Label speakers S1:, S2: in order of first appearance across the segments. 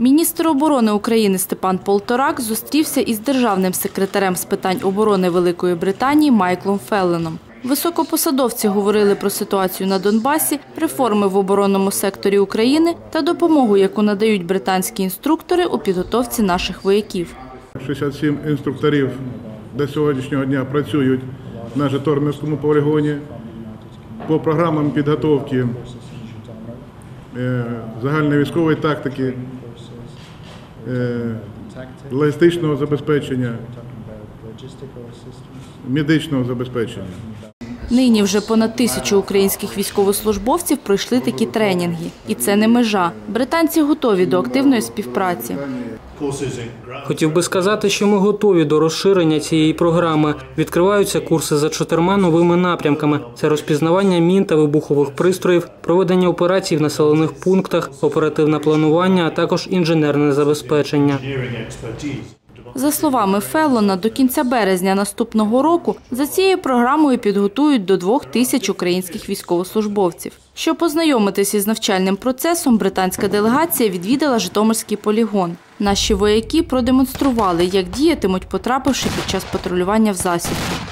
S1: Міністр оборони України Степан Полторак зустрівся із державним секретарем з питань оборони Великої Британії Майклом Фелленом. Високопосадовці говорили про ситуацію на Донбасі, реформи в оборонному секторі України та допомогу, яку надають британські інструктори у підготовці наших вояків.
S2: 67 інструкторів до сьогоднішнього дня працюють на Житомирському полігоні по програмам підготовки е, загальної військової тактики, логістичного забезпечення, медичного забезпечення.
S1: Нині вже понад тисячу українських військовослужбовців пройшли такі тренінги. І це не межа. Британці готові до активної співпраці.
S3: Хотів би сказати, що ми готові до розширення цієї програми. Відкриваються курси за чотирма новими напрямками: це розпізнавання мін та вибухових пристроїв, проведення операцій в населених пунктах, оперативне планування, а також інженерне забезпечення.
S1: За словами Феллона, до кінця березня наступного року за цією програмою підготують до двох тисяч українських військовослужбовців. Щоб познайомитися із навчальним процесом, британська делегація відвідала Житомирський полігон. Наші вояки продемонстрували, як діятимуть, потрапивши під час патрулювання в засідку.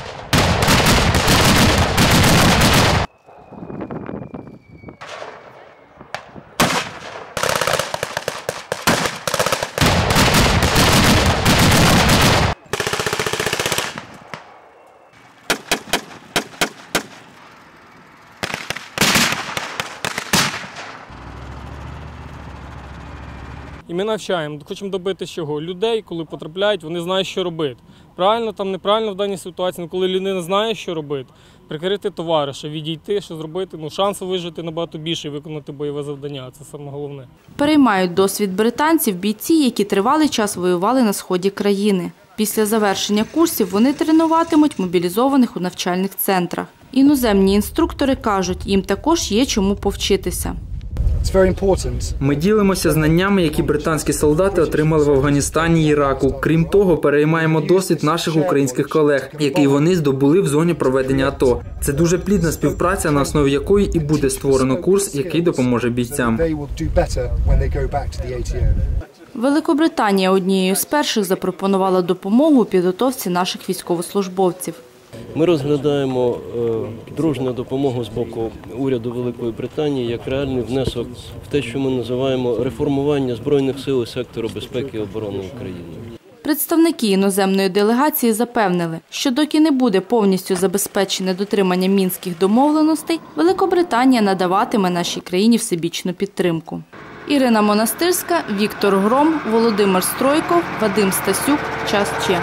S3: І ми навчаємо, хочемо добити чого? Людей, коли потрапляють, вони знають, що робити. Правильно там, неправильно в даній ситуації, але коли людина знає, що робити, прикрити товариша, відійти, що зробити, ну шансу вижити набагато більше і виконати бойове завдання. Це саме головне.
S1: Переймають досвід британців бійці, які тривалий час воювали на сході країни. Після завершення курсів вони тренуватимуть мобілізованих у навчальних центрах. Іноземні інструктори кажуть, їм також є чому повчитися.
S4: It's.
S5: Ми ділимося знаннями, які британські солдати отримали в Афганістані і Іраку. Крім того, переймаємо досвід наших українських колег, який вони здобули в зоні проведення АТО. Це дуже плідна співпраця, на основі якої і буде створено курс, який допоможе бійцям.
S1: Великобританія однією з перших запропонувала допомогу у підготовці наших військовослужбовців.
S6: Ми розглядаємо е, дружню допомогу з боку уряду Великої Британії як реальний внесок в те, що ми називаємо реформування збройних сил і сектору безпеки і оборони України.
S1: Представники іноземної делегації запевнили, що доки не буде повністю забезпечене дотримання мінських домовленостей, Великобританія надаватиме нашій країні всебічну підтримку. Ірина Монастирська, Віктор Гром, Володимир Стройков, Вадим Стасюк. Час Че.